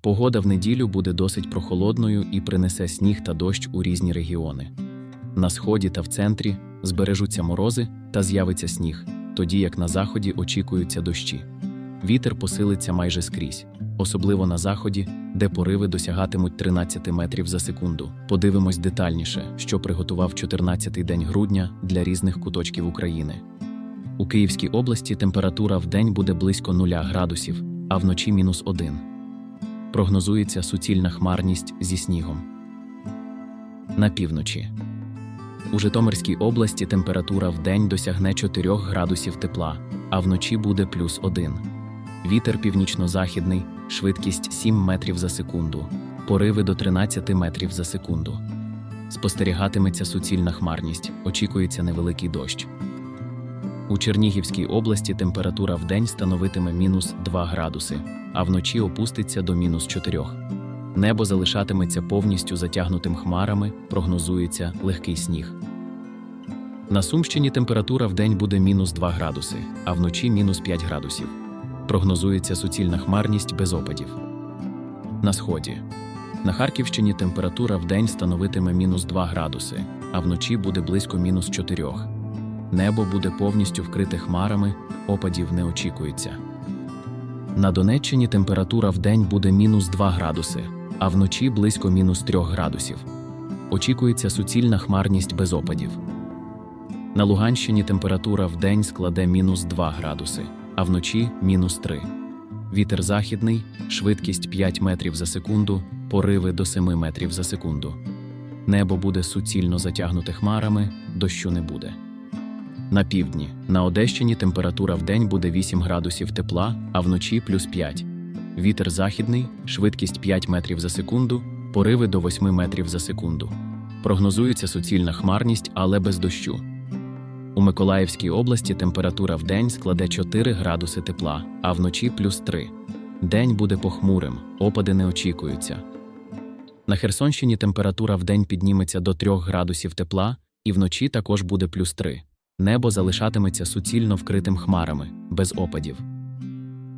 Погода в неділю буде досить прохолодною і принесе сніг та дощ у різні регіони. На сході та в центрі збережуться морози та з'явиться сніг, тоді як на заході очікуються дощі. Вітер посилиться майже скрізь, особливо на заході, де пориви досягатимуть 13 метрів за секунду. Подивимось детальніше, що приготував 14-й день грудня для різних куточків України. У Київській області температура в день буде близько 0 градусів, а вночі мінус 1. Прогнозується суцільна хмарність зі снігом. На півночі. У Житомирській області температура в день досягне 4 градусів тепла, а вночі буде плюс 1. Вітер північно-західний, швидкість 7 метрів за секунду, пориви до 13 метрів за секунду. Спостерігатиметься суцільна хмарність, очікується невеликий дощ. У Чернігівській області температура в день становитиме мінус 2 градуси, а вночі опуститься до мінус 4. Небо залишатиметься повністю затягнутим хмарами, прогнозується легкий сніг. На Сумщині температура в день буде мінус 2 градуси, а вночі мінус 5 градусів. Прогнозується суцільна хмарність без опадів. На сході. На Харківщині температура в день становитиме мінус 2 градуси, а вночі буде близько мінус 4. Небо буде повністю вкрите хмарами, опадів не очікується. На Донеччині температура в день буде мінус 2 градуси, а вночі близько мінус 3 градусів. Очікується суцільна хмарність без опадів. На Луганщині температура в день складе мінус 2 градуси, а вночі мінус 3. Вітер західний, швидкість 5 метрів за секунду, пориви до 7 метрів за секунду. Небо буде суцільно затягнуте хмарами, дощу не буде. На півдні, на Одещині температура в день буде 8 градусів тепла, а вночі плюс 5. Вітер західний, швидкість 5 метрів за секунду, пориви до 8 метрів за секунду. Прогнозується суцільна хмарність, але без дощу. У Миколаївській області температура в день складе 4 градуси тепла, а вночі плюс 3. День буде похмурим, опади не очікуються. На Херсонщині температура в день підніметься до 3 градусів тепла, і вночі також буде плюс 3. Небо залишатиметься суцільно вкритим хмарами, без опадів.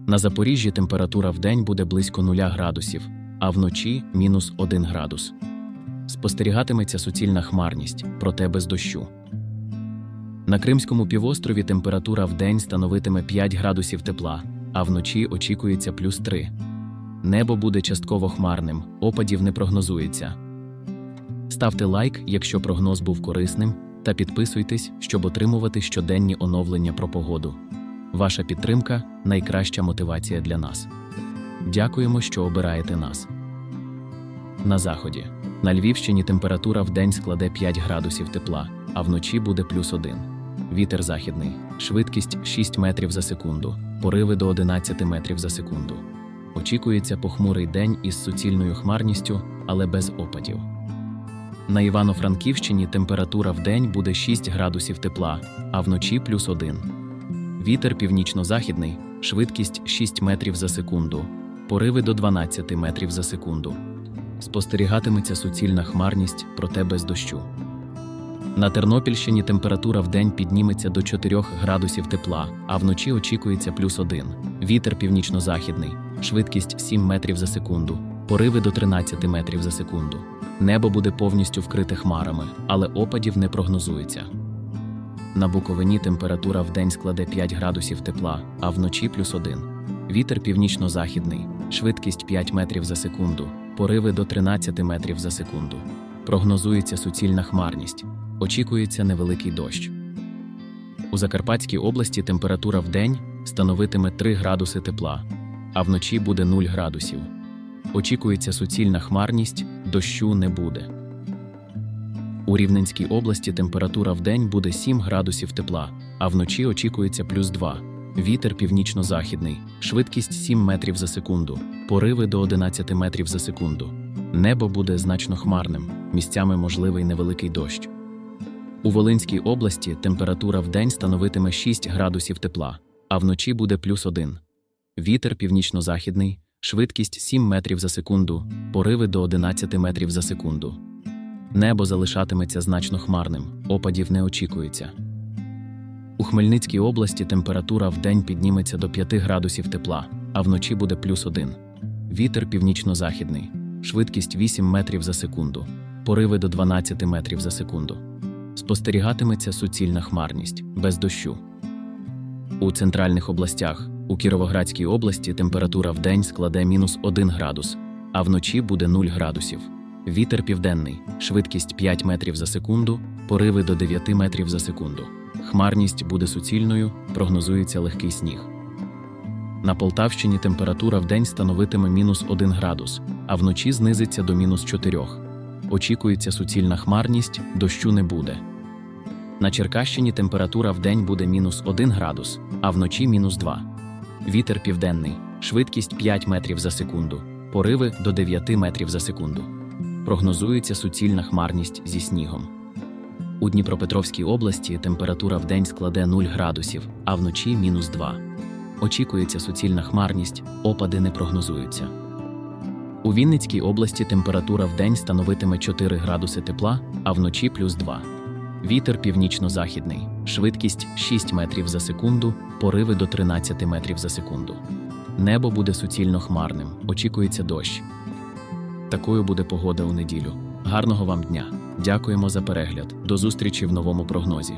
На Запоріжжі температура в день буде близько 0 градусів, а вночі мінус 1 градус. Спостерігатиметься суцільна хмарність, проте без дощу. На Кримському півострові температура в день становитиме 5 градусів тепла, а вночі очікується плюс 3. Небо буде частково хмарним, опадів не прогнозується. Ставте лайк, якщо прогноз був корисним, та підписуйтесь, щоб отримувати щоденні оновлення про погоду. Ваша підтримка найкраща мотивація для нас. Дякуємо, що обираєте нас. На заході. На Львівщині температура в день складе 5 градусів тепла, а вночі буде плюс 1. Вітер західний, швидкість 6 метрів за секунду, пориви до 11 метрів за секунду. Очікується похмурий день із суцільною хмарністю, але без опадів. На Івано-Франківщині температура в день буде 6 градусів тепла, а вночі плюс 1. Вітер північно-західний, швидкість 6 метрів за секунду, пориви до 12 метрів за секунду. Спостерігатиметься суцільна хмарність, проте без дощу. На Тернопільщині температура в день підніметься до 4 градусів тепла, а вночі очікується плюс 1. Вітер північно-західний, швидкість 7 метрів за секунду, пориви до 13 метрів за секунду. Небо буде повністю вкрите хмарами, але опадів не прогнозується. На Буковині температура в день складе 5 градусів тепла, а вночі плюс 1. Вітер північно-західний, швидкість 5 метрів за секунду, пориви до 13 метрів за секунду. Прогнозується суцільна хмарність, очікується невеликий дощ. У Закарпатській області температура в день становитиме 3 градуси тепла, а вночі буде 0 градусів. Очікується суцільна хмарність, дощу не буде. У Рівненській області температура в день буде 7 градусів тепла, а вночі очікується плюс 2. Вітер північно-західний, швидкість 7 метрів за секунду, пориви до 11 метрів за секунду. Небо буде значно хмарним, місцями можливий невеликий дощ. У Волинській області температура в день становитиме 6 градусів тепла, а вночі буде плюс 1. Вітер північно-західний, швидкість 7 метрів за секунду, пориви до 11 метрів за секунду. Небо залишатиметься значно хмарним, опадів не очікується. У Хмельницькій області температура в день підніметься до 5 градусів тепла, а вночі буде плюс 1. Вітер північно-західний, швидкість 8 метрів за секунду, пориви до 12 метрів за секунду. Спостерігатиметься суцільна хмарність без дощу. У центральних областях у Кіровоградській області температура вдень складе мінус 1 градус, а вночі буде 0 градусів. Вітер південний, швидкість 5 метрів за секунду, пориви до 9 метрів за секунду. Хмарність буде суцільною, прогнозується легкий сніг. На Полтавщині температура вдень становитиме мінус 1 градус, а вночі знизиться до мінус 4. Очікується суцільна хмарність, дощу не буде. На Черкащині температура вдень буде мінус 1 градус, а вночі мінус 2. Вітер південний, швидкість 5 метрів за секунду, пориви до 9 метрів за секунду. Прогнозується суцільна хмарність зі снігом. У Дніпропетровській області температура вдень складе 0 градусів, а вночі мінус 2. Очікується суцільна хмарність, опади не прогнозуються. У Вінницькій області температура вдень становитиме 4 градуси тепла, а вночі плюс 2. Вітер північно-західний, швидкість 6 метрів за секунду, пориви до 13 метрів за секунду. Небо буде суцільно хмарним, очікується дощ. Такою буде погода у неділю. Гарного вам дня! Дякуємо за перегляд. До зустрічі в новому прогнозі.